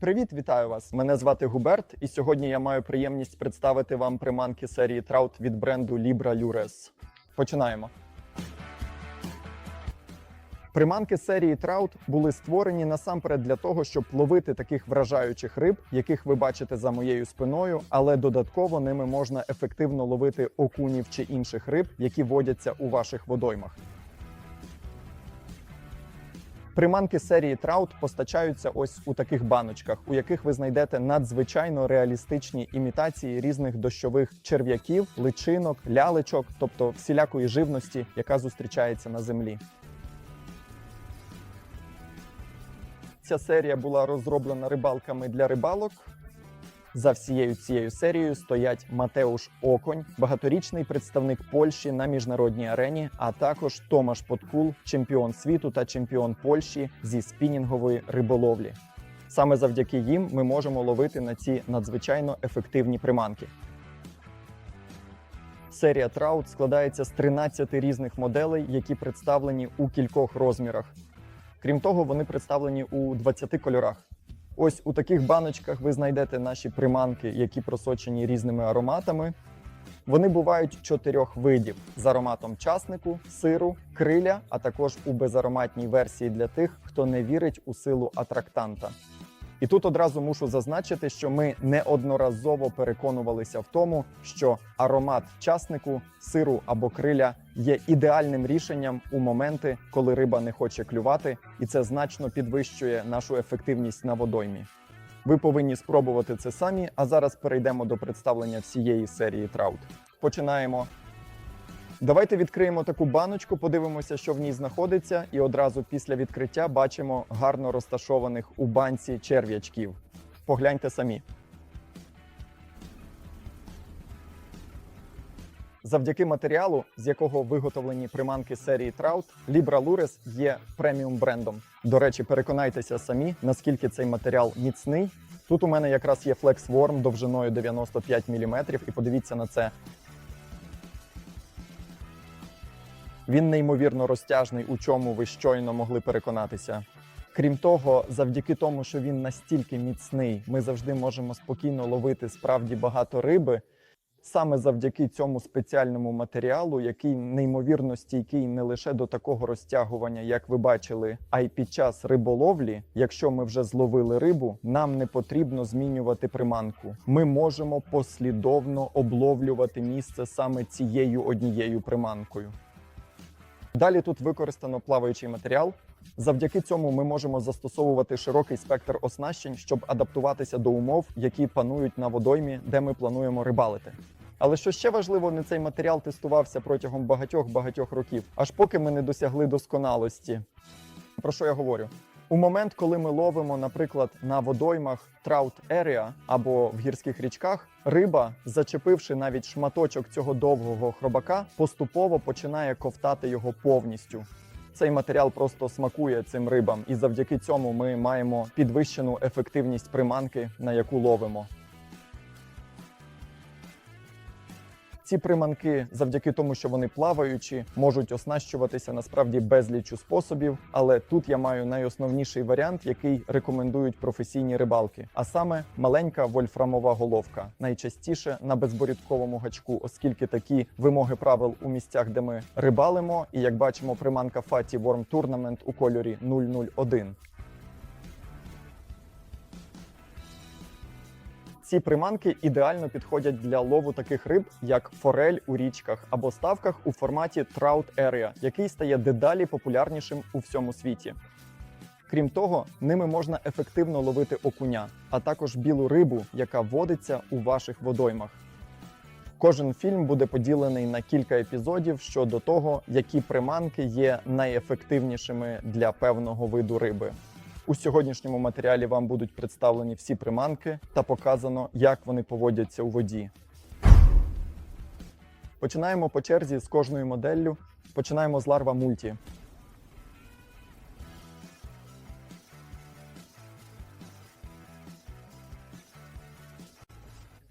Привіт, вітаю вас! Мене звати Губерт, і сьогодні я маю приємність представити вам приманки серії Trout від бренду Libra Lures. Починаємо. Приманки серії Trout були створені насамперед для того, щоб ловити таких вражаючих риб, яких ви бачите за моєю спиною, але додатково ними можна ефективно ловити окунів чи інших риб, які водяться у ваших водоймах. Приманки серії Траут постачаються ось у таких баночках, у яких ви знайдете надзвичайно реалістичні імітації різних дощових черв'яків, личинок, лялечок, тобто всілякої живності, яка зустрічається на землі. Ця серія була розроблена рибалками для рибалок. За всією цією серією стоять Матеуш Оконь, багаторічний представник Польщі на міжнародній арені, а також Томаш Подкул, чемпіон світу та чемпіон Польщі зі спінінгової риболовлі. Саме завдяки їм ми можемо ловити на ці надзвичайно ефективні приманки. Серія Траут складається з 13 різних моделей, які представлені у кількох розмірах. Крім того, вони представлені у 20 кольорах. Ось у таких баночках ви знайдете наші приманки, які просочені різними ароматами. Вони бувають чотирьох видів: з ароматом часнику, сиру, криля, а також у безароматній версії для тих, хто не вірить у силу атрактанта. І тут одразу мушу зазначити, що ми неодноразово переконувалися в тому, що аромат часнику, сиру або криля є ідеальним рішенням у моменти, коли риба не хоче клювати, і це значно підвищує нашу ефективність на водоймі. Ви повинні спробувати це самі. А зараз перейдемо до представлення всієї серії траут. Починаємо. Давайте відкриємо таку баночку, подивимося, що в ній знаходиться, і одразу після відкриття бачимо гарно розташованих у банці черв'ячків. Погляньте самі. Завдяки матеріалу, з якого виготовлені приманки серії Trout, Libra Lures є преміум брендом. До речі, переконайтеся самі, наскільки цей матеріал міцний. Тут у мене якраз є Flex Worm довжиною 95 мм, і подивіться на це. Він неймовірно розтяжний, у чому ви щойно могли переконатися. Крім того, завдяки тому, що він настільки міцний, ми завжди можемо спокійно ловити справді багато риби. Саме завдяки цьому спеціальному матеріалу, який неймовірно стійкий не лише до такого розтягування, як ви бачили, а й під час риболовлі, якщо ми вже зловили рибу, нам не потрібно змінювати приманку. Ми можемо послідовно обловлювати місце саме цією однією приманкою. Далі тут використано плаваючий матеріал. Завдяки цьому ми можемо застосовувати широкий спектр оснащень, щоб адаптуватися до умов, які панують на водоймі, де ми плануємо рибалити. Але що ще важливо, не цей матеріал тестувався протягом багатьох-багатьох років, аж поки ми не досягли досконалості. Про що я говорю? У момент, коли ми ловимо, наприклад, на водоймах траут Area або в гірських річках, риба, зачепивши навіть шматочок цього довгого хробака, поступово починає ковтати його повністю. Цей матеріал просто смакує цим рибам, і завдяки цьому ми маємо підвищену ефективність приманки, на яку ловимо. Ці приманки, завдяки тому, що вони плаваючі, можуть оснащуватися насправді безлічу способів. Але тут я маю найосновніший варіант, який рекомендують професійні рибалки, а саме маленька вольфрамова головка, найчастіше на безборідковому гачку, оскільки такі вимоги правил у місцях, де ми рибалимо, і як бачимо, приманка Fatty Worm Tournament у кольорі 001. Ці приманки ідеально підходять для лову таких риб, як форель у річках або ставках у форматі Trout Area, який стає дедалі популярнішим у всьому світі. Крім того, ними можна ефективно ловити окуня, а також білу рибу, яка водиться у ваших водоймах. Кожен фільм буде поділений на кілька епізодів щодо того, які приманки є найефективнішими для певного виду риби. У сьогоднішньому матеріалі вам будуть представлені всі приманки та показано, як вони поводяться у воді. Починаємо по черзі з кожною моделлю. Починаємо з ларва мульті.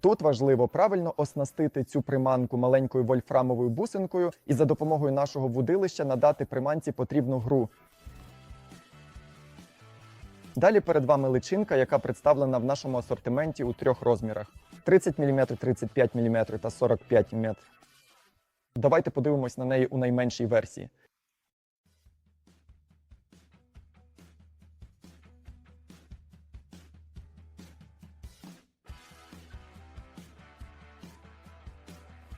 Тут важливо правильно оснастити цю приманку маленькою вольфрамовою бусинкою і за допомогою нашого вудилища надати приманці потрібну гру. Далі перед вами личинка, яка представлена в нашому асортименті у трьох розмірах: 30 мм, 35 мм та 45 мм. Давайте подивимось на неї у найменшій версії.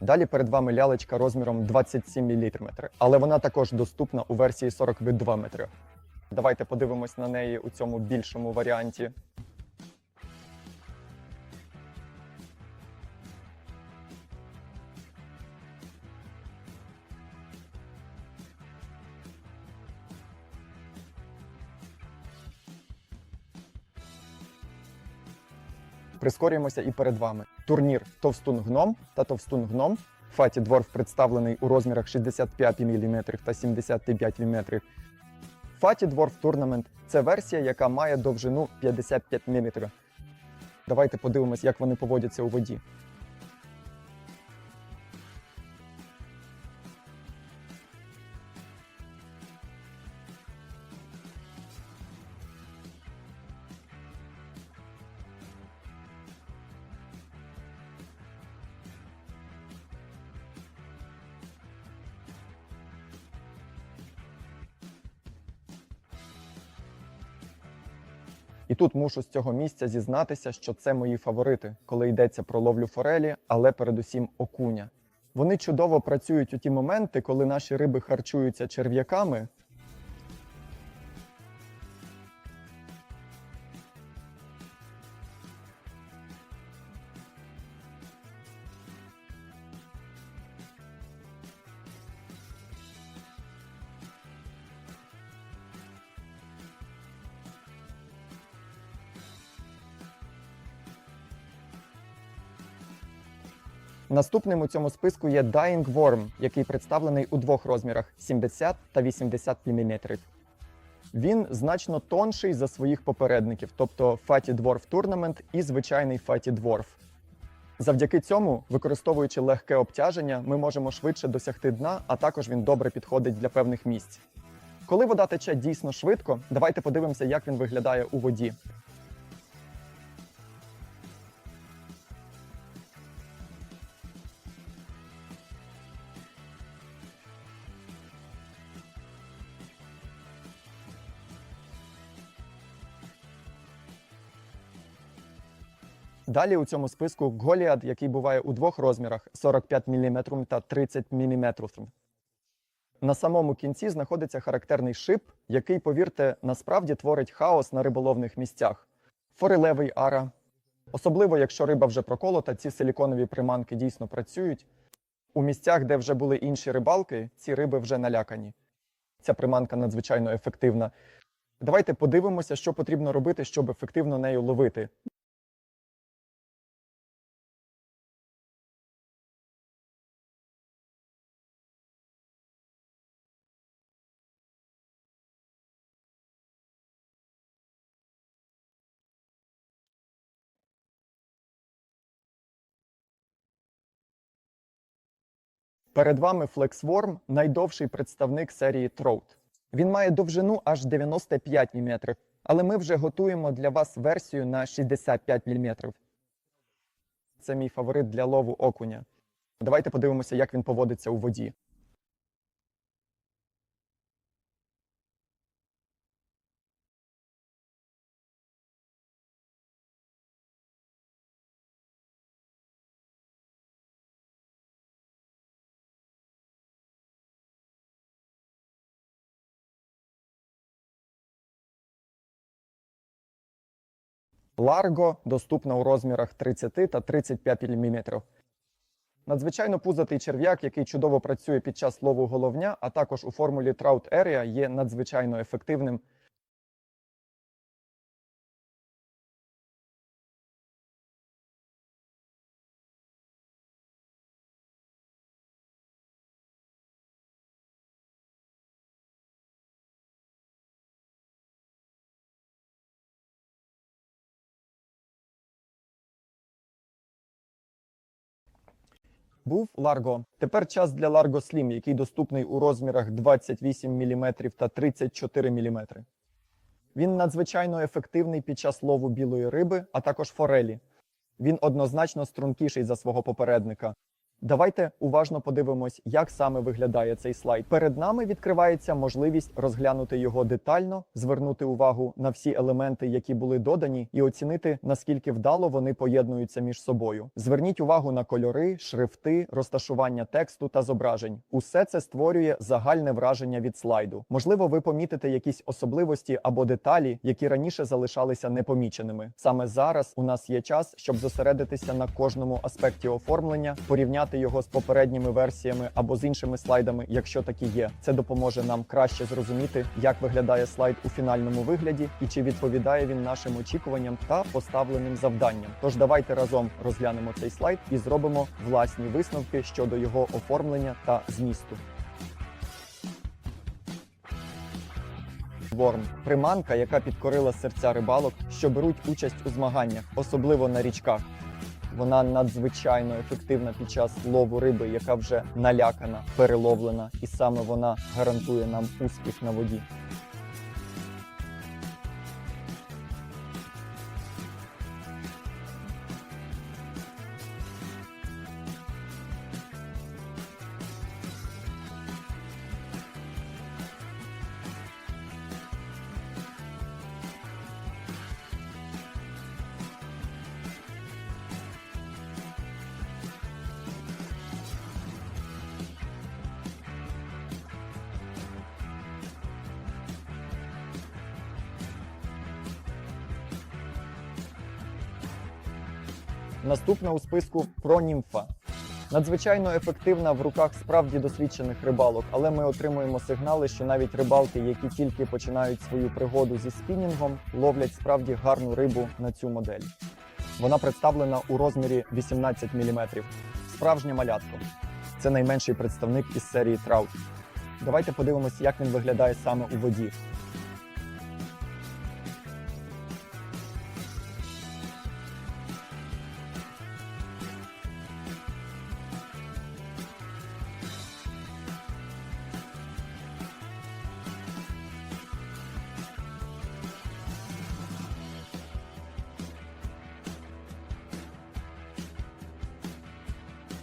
Далі перед вами лялечка розміром 27 мм, але вона також доступна у версії 42 метри. Давайте подивимось на неї у цьому більшому варіанті. Прискорюємося і перед вами. Турнір Товстун Гном та Товстун Гном. Фаті Дворф представлений у розмірах 65 мм та 75 мм. Фаті Дворф Турнамент це версія, яка має довжину 55 мм. Давайте подивимось, як вони поводяться у воді. І тут мушу з цього місця зізнатися, що це мої фаворити, коли йдеться про ловлю форелі, але передусім окуня. Вони чудово працюють у ті моменти, коли наші риби харчуються черв'яками. Наступним у цьому списку є Dying Worm, який представлений у двох розмірах 70 та 80 мм. Він значно тонший за своїх попередників, тобто Fatty Dwarf Tournament і звичайний Fatty Dwarf. Завдяки цьому, використовуючи легке обтяження, ми можемо швидше досягти дна, а також він добре підходить для певних місць. Коли вода тече дійсно швидко, давайте подивимося, як він виглядає у воді. Далі у цьому списку Голіад, який буває у двох розмірах 45 мм та 30 мм. На самому кінці знаходиться характерний шип, який, повірте, насправді творить хаос на риболовних місцях. Форелевий ара. Особливо, якщо риба вже проколота, ці силіконові приманки дійсно працюють. У місцях, де вже були інші рибалки, ці риби вже налякані. Ця приманка надзвичайно ефективна. Давайте подивимося, що потрібно робити, щоб ефективно нею ловити. Перед вами FlexWorm – найдовший представник серії Trout. Він має довжину аж 95 мм, але ми вже готуємо для вас версію на 65 мм. Це мій фаворит для лову окуня. Давайте подивимося, як він поводиться у воді. Ларго доступна у розмірах 30 та 35 мм. Надзвичайно пузатий черв'як, який чудово працює під час лову головня, а також у формулі Trout Area є надзвичайно ефективним. Був Largo. Тепер час для Largo Slim, який доступний у розмірах 28 мм та 34 мм. Він надзвичайно ефективний під час лову білої риби, а також форелі. Він однозначно стрункіший за свого попередника. Давайте уважно подивимось, як саме виглядає цей слайд. Перед нами відкривається можливість розглянути його детально, звернути увагу на всі елементи, які були додані, і оцінити наскільки вдало вони поєднуються між собою. Зверніть увагу на кольори, шрифти, розташування тексту та зображень. Усе це створює загальне враження від слайду. Можливо, ви помітите якісь особливості або деталі, які раніше залишалися непоміченими. Саме зараз у нас є час, щоб зосередитися на кожному аспекті оформлення, порівняти його з попередніми версіями або з іншими слайдами, якщо такі є. Це допоможе нам краще зрозуміти, як виглядає слайд у фінальному вигляді і чи відповідає він нашим очікуванням та поставленим завданням. Тож давайте разом розглянемо цей слайд і зробимо власні висновки щодо його оформлення та змісту. Ворм приманка, яка підкорила серця рибалок, що беруть участь у змаганнях, особливо на річках. Вона надзвичайно ефективна під час лову риби, яка вже налякана, переловлена, і саме вона гарантує нам успіх на воді. Наступна у списку пронімфа. Надзвичайно ефективна в руках справді досвідчених рибалок, але ми отримуємо сигнали, що навіть рибалки, які тільки починають свою пригоду зі спінінгом, ловлять справді гарну рибу на цю модель. Вона представлена у розмірі 18 мм. Справжнє малятко. Це найменший представник із серії Траут. Давайте подивимося, як він виглядає саме у воді.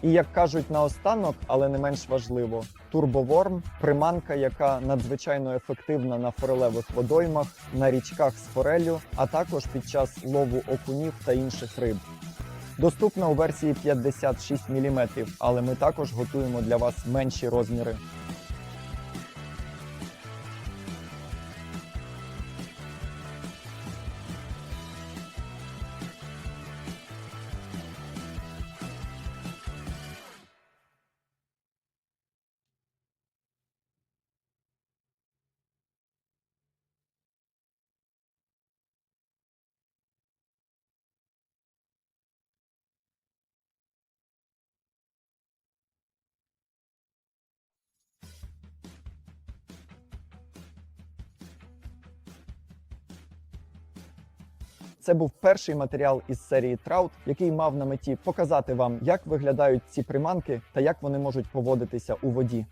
І як кажуть наостанок, але не менш важливо, турбоворм приманка, яка надзвичайно ефективна на форелевих водоймах, на річках з форелю, а також під час лову окунів та інших риб. Доступна у версії 56 мм, але ми також готуємо для вас менші розміри. Це був перший матеріал із серії Траут, який мав на меті показати вам, як виглядають ці приманки та як вони можуть поводитися у воді.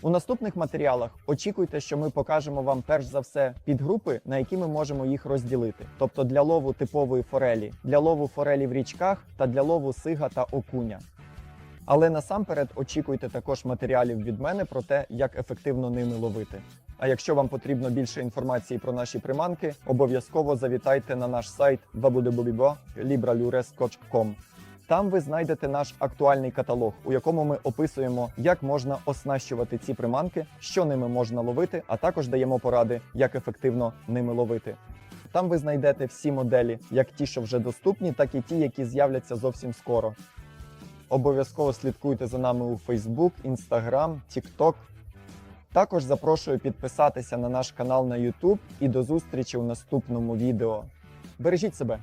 У наступних матеріалах очікуйте, що ми покажемо вам перш за все підгрупи, на які ми можемо їх розділити, тобто для лову типової форелі, для лову форелі в річках та для лову сига та окуня. Але насамперед очікуйте також матеріалів від мене про те, як ефективно ними ловити. А якщо вам потрібно більше інформації про наші приманки, обов'язково завітайте на наш сайт www.libralures.com. Там ви знайдете наш актуальний каталог, у якому ми описуємо, як можна оснащувати ці приманки, що ними можна ловити, а також даємо поради, як ефективно ними ловити. Там ви знайдете всі моделі, як ті, що вже доступні, так і ті, які з'являться зовсім скоро. Обов'язково слідкуйте за нами у Facebook, Instagram, TikTok. Також запрошую підписатися на наш канал на YouTube і до зустрічі у наступному відео. Бережіть себе!